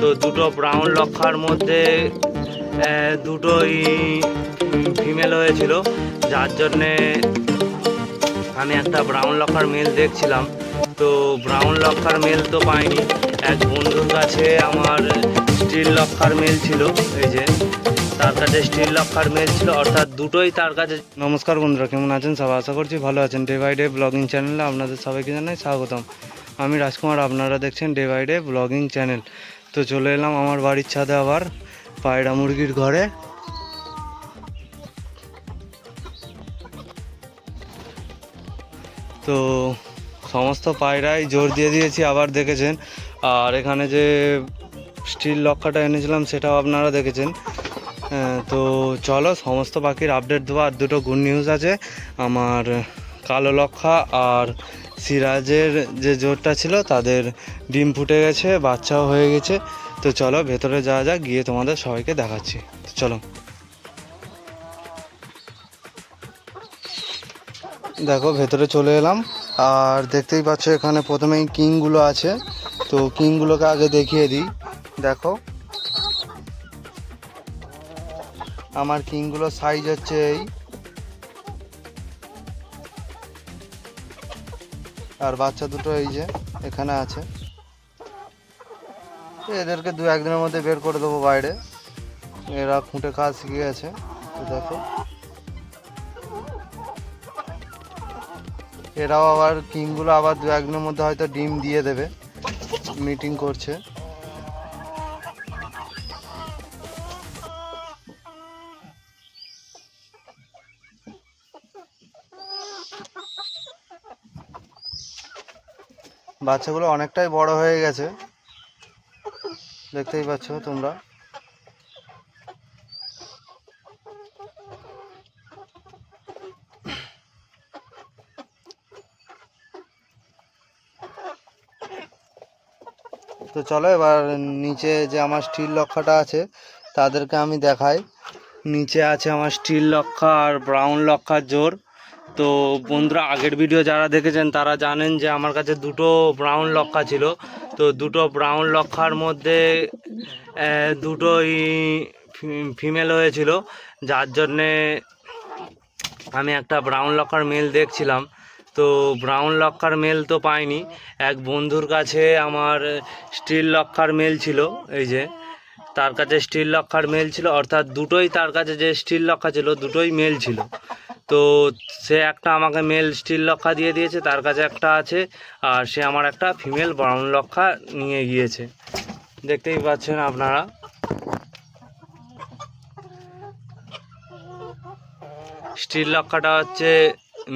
তো দুটো ব্রাউন লক্ষার মধ্যে দুটোই ফিমেল হয়েছিল। যার জন্যে আমি একটা ব্রাউন লক্ষার মেল দেখছিলাম। তো ব্রাউন লক্ষার মেল তো পাইনি। এক বন্ধুর কাছে আমার স্টিল লক্ষার মেল ছিল, এই যে, তার কাছে স্টিল লক্ষার মেল ছিল। অর্থাৎ দুটোই তার কাছে নমস্কার বন্ধুরা, কেমন আছেন? সবাই আশা করছি ভালো আছেন। ডে বাই ডে ব্লগিং চ্যানেলে আপনাদের সবাইকে জানাই স্বাগতম। আমি রাজকুমার, আপনারা দেখছেন ডে বাই ডে ব্লগিং চ্যানেল তো চলে এলাম আমার বাড়ির ছাদে আবার, পায়রা মুরগির ঘরে। তো সমস্ত পায়রাই জোর দিয়ে দিয়েছি, আবার দেখেছেন। আর এখানে যে স্টিল লক্ষাটা এনেছিলাম, সেটাও আপনারা দেখেছেন। তো চলো, সমস্ত পাখির আপডেট দেবো। আর দুটো গুড নিউজ আছে। আমার কালো লক্ষা আর সিরাজের যে জোরটা ছিল, তাদের ডিম ফুটে গেছে, বাচ্চাও হয়ে গেছে। তো চলো, ভেতরে যাওয়া যাক, গিয়ে তোমাদের সবাইকে দেখাচ্ছি। তো চলো। দেখো, ভেতরে চলে এলাম। আর দেখতেই পাচ্ছ, এখানে প্রথমেই কিংগুলো আছে। তো কিংগুলোকে আগে দেখিয়ে দিই। দেখো। আমার কিংগুলোর সাইজ হচ্ছে এই। আর বাচ্চা দুটো এই যে, এখানে আছে। এদেরকে দু একদিনের মধ্যে বের করে দেবো বাইরে। এরা খুঁটে কাজ শিখে গেছে, তো দেখো। এরাও আবার কিংগুলো আবার দু একদিনের মধ্যে হয়তো ডিম দিয়ে দেবে। মিটিং করছে। বাচ্চাগুলো অনেকটাই বড় হয়ে গেছে। দেখতেই পাচ্ছ তোমরা। তো চলো এবার নিচে যে আমার স্টিল লক্ষাটা আছে, তাদেরকে আমি দেখাই। নিচে আছে আমার স্টিল লক্ষা আর ব্রাউন লক্ষার জোর। তো বন্ধুরা, আগের ভিডিও যারা দেখেছেন, তারা জানেন যে আমার কাছে দুটো ব্রাউন লক্ষা ছিল। তো দুটো ব্রাউন লক্ষার মধ্যে দুটোই ফিমেল হয়েছিল। যার জন্যে আমি একটা ব্রাউন লক্ষার মেল দেখছিলাম। তো ব্রাউন লক্ষার মেল তো পাইনি। এক বন্ধুর কাছে আমার স্টিল লক্ষার মেল ছিল, এই যে। তার কাছে স্টিল লক্ষার মেল ছিল, অর্থাৎ দুটোই তার কাছে যে স্টিল লক্ষা ছিল, দুটোই মেল ছিল। তো সে একটা আমাকে মেল স্টিল লক্ষা দিয়ে দিয়েছে, তার কাছে একটা আছে, আর সে আমার একটা ফিমেল ব্রাউন লক্ষা নিয়ে গিয়েছে। দেখতেই পাচ্ছেন আপনারা। স্টিল লক্ষাটা হচ্ছে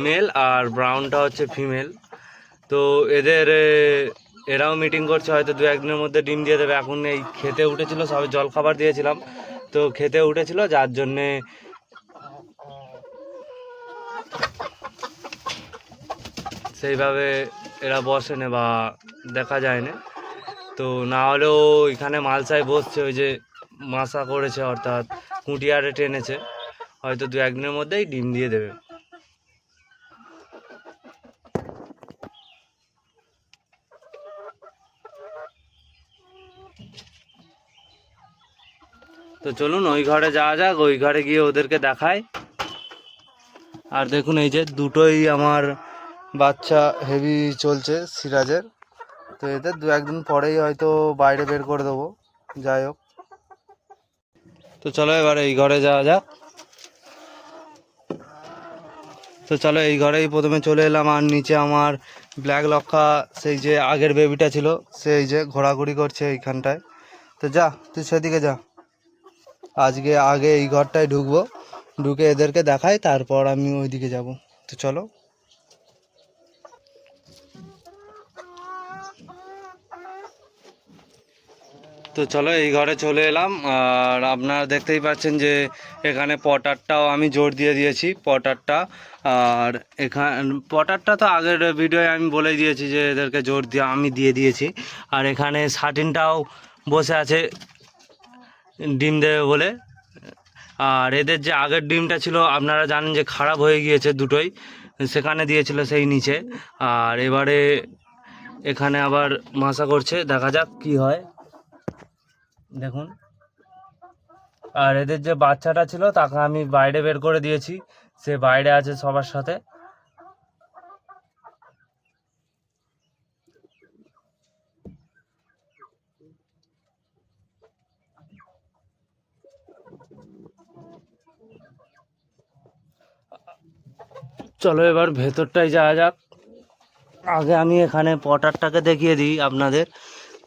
মেল আর ব্রাউনটা হচ্ছে ফিমেল তো এদের এরাও মিটিং করছে, হয়তো দু একদিনের মধ্যে ডিম দিয়ে দেবে। এখন এই খেতে উঠেছিল, সবে জল খাবার দিয়েছিলাম। তো খেতে উঠেছিল, যার জন্যে সেইভাবে এরা বসে না বা দেখা যায় না তো না হলেও এখানে মালসায় বসছে, ওই যে মাসা করেছে অর্থাৎ কুটিয়ারে টেনেছে। হয়তো দু একদিনের মধ্যেই ডিম দিয়ে দেবে। তো চলুন, ওই ঘরে যাওয়া যাক, ওই ঘরে গিয়ে ওদেরকে দেখায় আর দেখুন, এই যে দুটোই আমার বাচ্চা হেভি চলছে সিরাজের। তো এদের দু একদিন পরেই হয়তো বাইরে বের করে দেবো। যাই হোক। তো চলো এবার এই ঘরে যাওয়া যাক। তো চলো এই ঘরেই প্রথমে চলে এলাম আর নিচে আমার ব্ল্যাক লক্ষা, সেই যে আগের বেবিটা ছিল, সেই যে ঘোরাঘুরি করছে এইখানটায়। তো যা, তুই সেদিকে যা। আজকে আগে এই ঘরটায় ঢুকবো, ঢুকে এদেরকে দেখাই, তারপর আমি ওইদিকে যাব। তো চলো। তো চলো, এই ঘরে চলে এলাম। আর আপনারা দেখতেই পাচ্ছেন যে এখানে পটারটাও আমি জোর দিয়ে দিয়েছি, পটারটা। আর এখান পটারটা তো আগের ভিডিওয়ে আমি বলে দিয়েছি যে এদেরকে জোর দিয়ে আমি দিয়ে দিয়েছি। আর এখানে সাটিনটাও বসে আছে, ডিম দেবে বলে। আর এদের যে আগের ডিমটা ছিল, আপনারা জানেন যে খারাপ হয়ে গিয়েছে দুটোই। সেখানে দিয়েছিল সেই নিচে। আর এবারে এখানে আবার মাসা করছে, দেখা যাক কি হয়। দেখুন। আর এদের যে বাচ্চাটা ছিল, তাকে আমি বাইরে বের করে দিয়েছি। সে বাইরে আছে সবার সাথে। চলো এবার ভেতরটাই যাওয়া যাক। আগে আমি এখানে পটারটাকে দেখিয়ে দিই আপনাদের।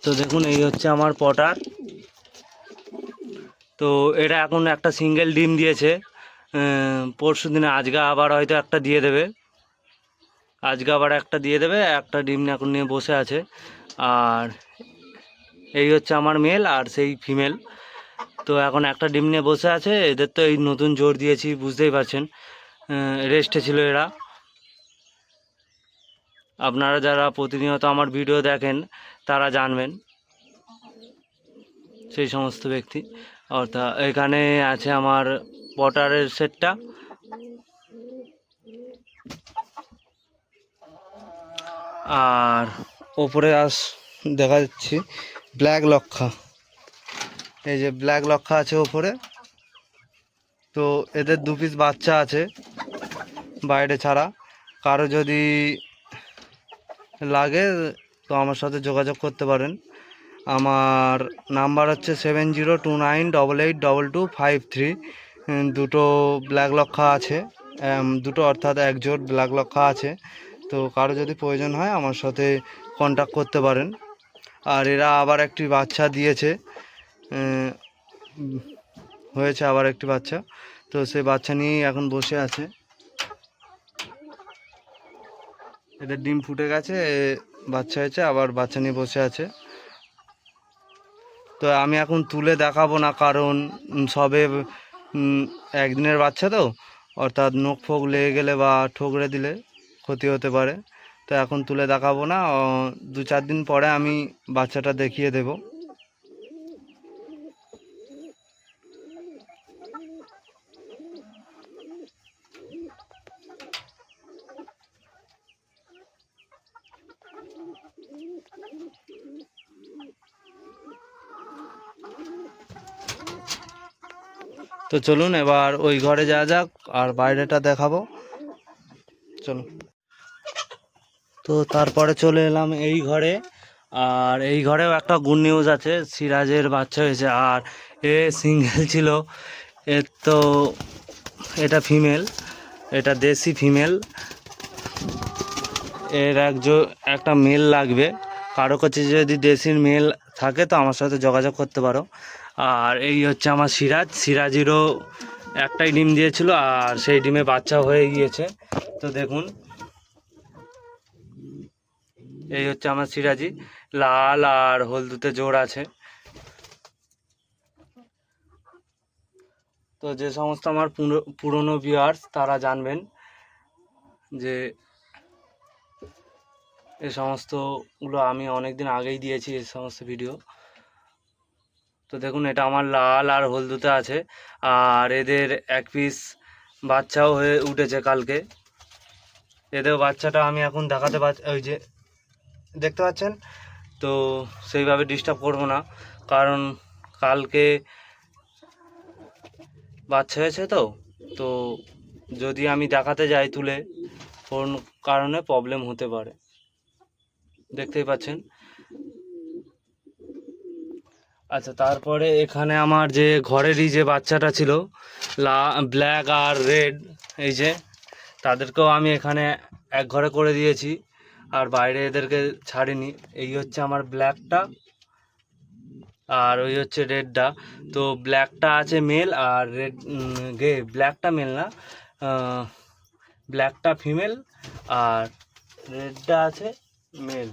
তো দেখুন, এই হচ্ছে আমার পটার। তো এটা এখন একটা সিঙ্গেল ডিম দিয়েছে পরশু দিনে আজকে আবার হয়তো একটা দিয়ে দেবে। আজকে আবার একটা দিয়ে দেবে, একটা ডিম এখন নিয়ে বসে আছে। আর এই হচ্ছে আমার মেল আর সেই ফিমেল তো এখন একটা ডিম নিয়ে বসে আছে, এদের তো এই নতুন জোর দিয়েছি, বুঝতেই পারছেন। রেস্টে ছিল এরা। আপনারা যারা প্রতিনিয়ত আমার ভিডিও দেখেন, তারা জানবেন। সেই সমস্ত ব্যক্তি। অর্থাৎ এখানে আছে আমার পটারের সেটটা আর ওপরে আস, দেখা যাচ্ছে ব্ল্যাক লক্ষা। এই যে ব্ল্যাক লক্ষা আছে ওপরে তো এদের দু পিস বাচ্চা আছে বাইরে ছাড়া। কারও যদি লাগে, তো আমার সাথে যোগাযোগ করতে পারেন। আমার নাম্বার হচ্ছে seven zero two nine double eight double two five three. দুটো ব্ল্যাক লক্ষা আছে। দুটো অর্থাৎ এক জোট ব্ল্যাক লক্ষা আছে। তো কারও যদি প্রয়োজন হয় আমার সাথে কন্ট্যাক্ট করতে পারেন। আর এরা আবার একটি বাচ্চা দিয়েছে। হয়েছে আবার একটি বাচ্চা। তো সেই বাচ্চা নিয়েই এখন বসে আছে। এদের ডিম ফুটে গেছে বাচ্চা হয়েছে, আবার বাচ্চা নিয়ে বসে আছে। তো আমি এখন তুলে দেখাবো না, কারণ সবে একদিনের বাচ্চা তো, অর্থাৎ নখ ফোক লেগে গেলে বা ঠোকরে দিলে ক্ষতি হতে পারে। তো এখন তুলে দেখাবো না দু চার দিন পরে আমি বাচ্চাটা দেখিয়ে দেব। তো চলুন এবার ওই ঘরে যাওয়া যাক, আর বাইরেটা দেখাবো। চলুন। তো তারপরে চলে এলাম এই ঘরে, আর এই ঘরেও একটা গুড নিউজ আছে, সিরাজের বাচ্চা হয়েছে, আর এ সিঙ্গেল ছিল। এর তো এটা ফিমেল এটা দেশি ফিমেল এর একজন, একটা মেল লাগবে। কারও কাছে যদি দেশির মেল থাকে, তো আমার সাথে যোগাযোগ করতে পারো। আর এই হচ্ছে আমার সিরাজ। সিরাজেরও একটাই ডিম দিয়েছিল আর সেই ডিমে বাচ্চা হয়ে গিয়েছে। তো দেখুন, এই হচ্ছে আমার সিরাজি। লাল আর হলদুতে জোর আছে। তো যে সমস্ত আমার পুরো- পুরনো ভিউয়ার্স তারা জানবেন যে এ সমস্তগুলো আমি অনেক দিন আগেই দিয়েছি এই সমস্ত ভিডিও তো দেখুন, এটা আমার লাল আর হলদুতে আছে। আর এদের এক পিস বাচ্চাও হয়ে উঠেছে কালকে। এদের বাচ্চাটা আমি এখন দেখাতে পারছি ওই যে দেখতে পাচ্ছেন? তো সেইভাবে ডিস্টার্ব করব না, কারণ কালকে বাচ্চা হয়েছে তো তো যদি আমি দেখাতে যাই তুলে, কোন কারণে প্রবলেম হতে পারে। দেখতেই পাচ্ছেন? আচ্ছা তারপরে এখানে আমার যে ঘরেরই যে বাচ্চাটা ছিল, লা ব্ল্যাক আর রেড এই যে, তাদেরকেও আমি এখানে এক ঘরে করে দিয়েছি, আর বাইরে এদেরকে ছাড়িনি। এই হচ্ছে আমার ব্ল্যাকটা আর ওই হচ্ছে রেডটা তো ব্ল্যাকটা আছে মেল আর রেড গে ব্ল্যাকটা মেল না ব্ল্যাকটা ফিমেল আর রেডটা আছে মেল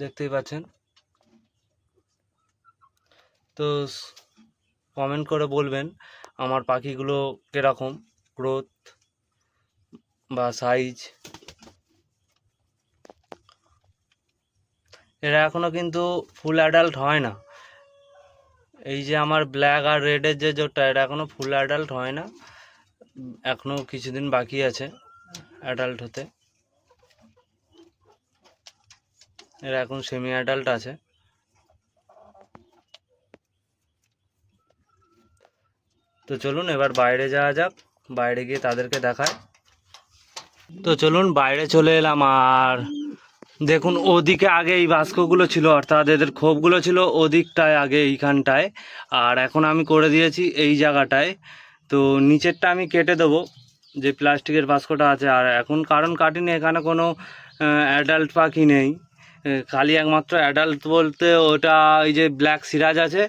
দেখতেই পাচ্ছেন। তো কমেন্ট করে বলবেন আমার পাখিগুলো কীরকম গ্রোথ বা সাইজ এরা এখনও কিন্তু ফুল অ্যাডাল্ট হয় না। এই যে আমার ব্ল্যাক আর রেডের যে জোটটা এটা এখনও ফুল অ্যাডাল্ট হয় না। এখনও কিছুদিন বাকি আছে অ্যাডাল্ট হতে। এরা এখন সেমি অ্যাডাল্ট আছে। তো চলুন এবার বাইরে যাওয়া যাক, বাইরে গিয়ে তাদেরকে দেখায় তো চলুন বাইরে চলে এলাম আর দেখুন ওদিকে আগে এই বাস্কগুলো ছিল, অর্থাৎ এদের ক্ষোভগুলো ছিল ওদিকটায় আগে এইখানটায়। আর এখন আমি করে দিয়েছি এই জায়গাটায়। তো নিচেরটা আমি কেটে দেবো, যে প্লাস্টিকের বাস্কটা আছে। আর এখন কারণ কাটিনি, এখানে কোনো অ্যাডাল্ট পাখি নেই। খালি একমাত্র অ্যাডাল্ট বলতে ওটা এই যে ব্ল্যাক সিরাজ আছে,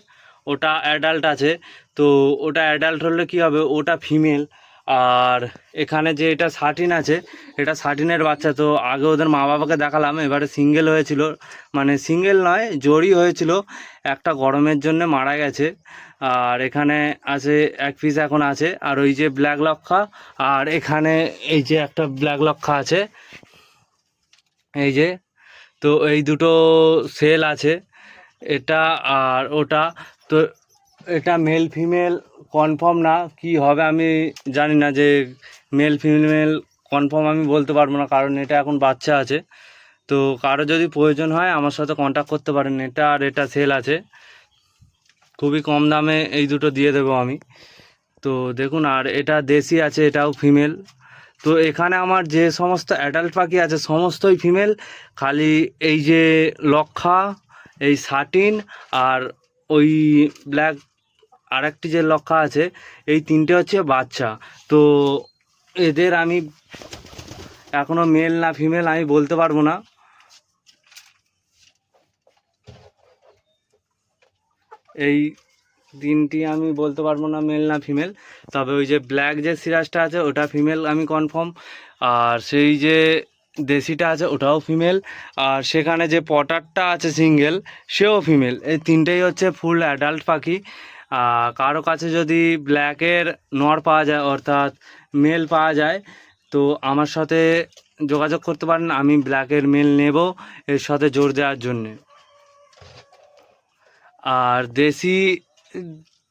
ওটা অ্যাডাল্ট আছে। তো ওটা অ্যাডাল্ট হলে কি হবে? ওটা ফিমেল আর এখানে যে এটা সাটিন আছে, এটা সাটিনের বাচ্চা। তো আগে ওদের মা বাবাকে দেখালাম, এবারে সিঙ্গেল হয়েছিল। মানে সিঙ্গেল নয় জোড়ই হয়েছিল। একটা গরমের জন্য মারা গেছে। আর এখানে আছে, এক পিস এখন আছে। আর ওই যে ব্ল্যাক লক্ষা, আর এখানে এই যে একটা ব্ল্যাক লক্ষা আছে। এই যে তো এই দুটো সেল আছে। এটা আর ওটা, তো এটা মেল ফিমেল কনফার্ম না, কি হবে আমি জানি না যে মেল ফিমেল কনফার্ম আমি বলতে পারব না, কারণ এটা এখন বাচ্চা আছে। তো কারও যদি প্রয়োজন হয়, আমার সাথে কন্ট্যাক্ট করতে পারেন। এটা আর এটা সেল আছে। খুবই কম দামে এই দুটো দিয়ে দেবো আমি। তো দেখুন, আর এটা দেশি আছে, এটাও ফিমেল তো এখানে আমার যে সমস্ত অ্যাডাল্ট পাখি আছে, সমস্তই ফিমেল খালি এই যে লক্ষা, এই সাটিন আর ওই ব্ল্যাক আরেকটি যে লক্ষা আছে, এই তিনটে হচ্ছে বাচ্চা। তো এদের আমি এখনও মেল না ফিমেল আমি বলতে পারব না। এই তিনটি আমি বলতে পারব না মেল না ফিমেল তবে ওই যে ব্ল্যাক যে সিরাজটা আছে ওটা ফিমেল আমি কনফার্ম আর সেই যে দেশিটা আছে ওটাও ফিমেল আর সেখানে যে পটারটা আছে সিঙ্গেল সেও ফিমেল এই তিনটেই হচ্ছে ফুল অ্যাডাল্ট পাখি। কারও কাছে যদি ব্ল্যাকের নর পাওয়া যায়, অর্থাৎ মেল পাওয়া যায়, তো আমার সাথে যোগাযোগ করতে পারেন, আমি ব্ল্যাকের মেল নেব এর সাথে জোর দেওয়ার জন্যে। আর দেশি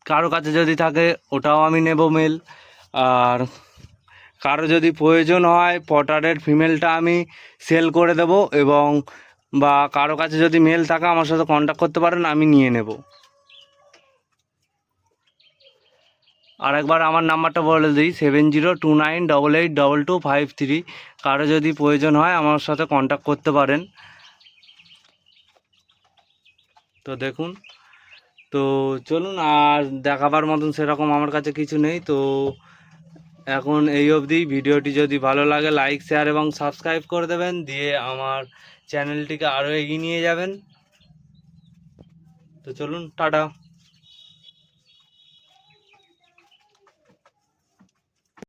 কারও কাছে যদি থাকে, ওটাও আমি নেব মেল আর কারও যদি প্রয়োজন হয় পটারের ফিমেলটা আমি সেল করে দেব এবং বা কারও কাছে যদি মেল থাকে, আমার সাথে কন্ট্যাক্ট করতে পারেন, আমি নিয়ে নেব। আর একবার আমার নাম্বারটা বলে দিই seven zero two nine double eight double two five three কারও যদি প্রয়োজন হয়, আমার সাথে কন্ট্যাক্ট করতে পারেন। তো দেখুন তো চলুন, আর দেখাবার মতন সেরকম আমার কাছে কিছু নেই। তো এখন এই অবধি। ভিডিওটি যদি ভালো লাগে লাইক শেয়ার এবং সাবস্ক্রাইব করে দেবেন। দিয়ে আমার চ্যানেলটিকে আরও এগিয়ে নিয়ে যাবেন। তো চলুন, টাটা।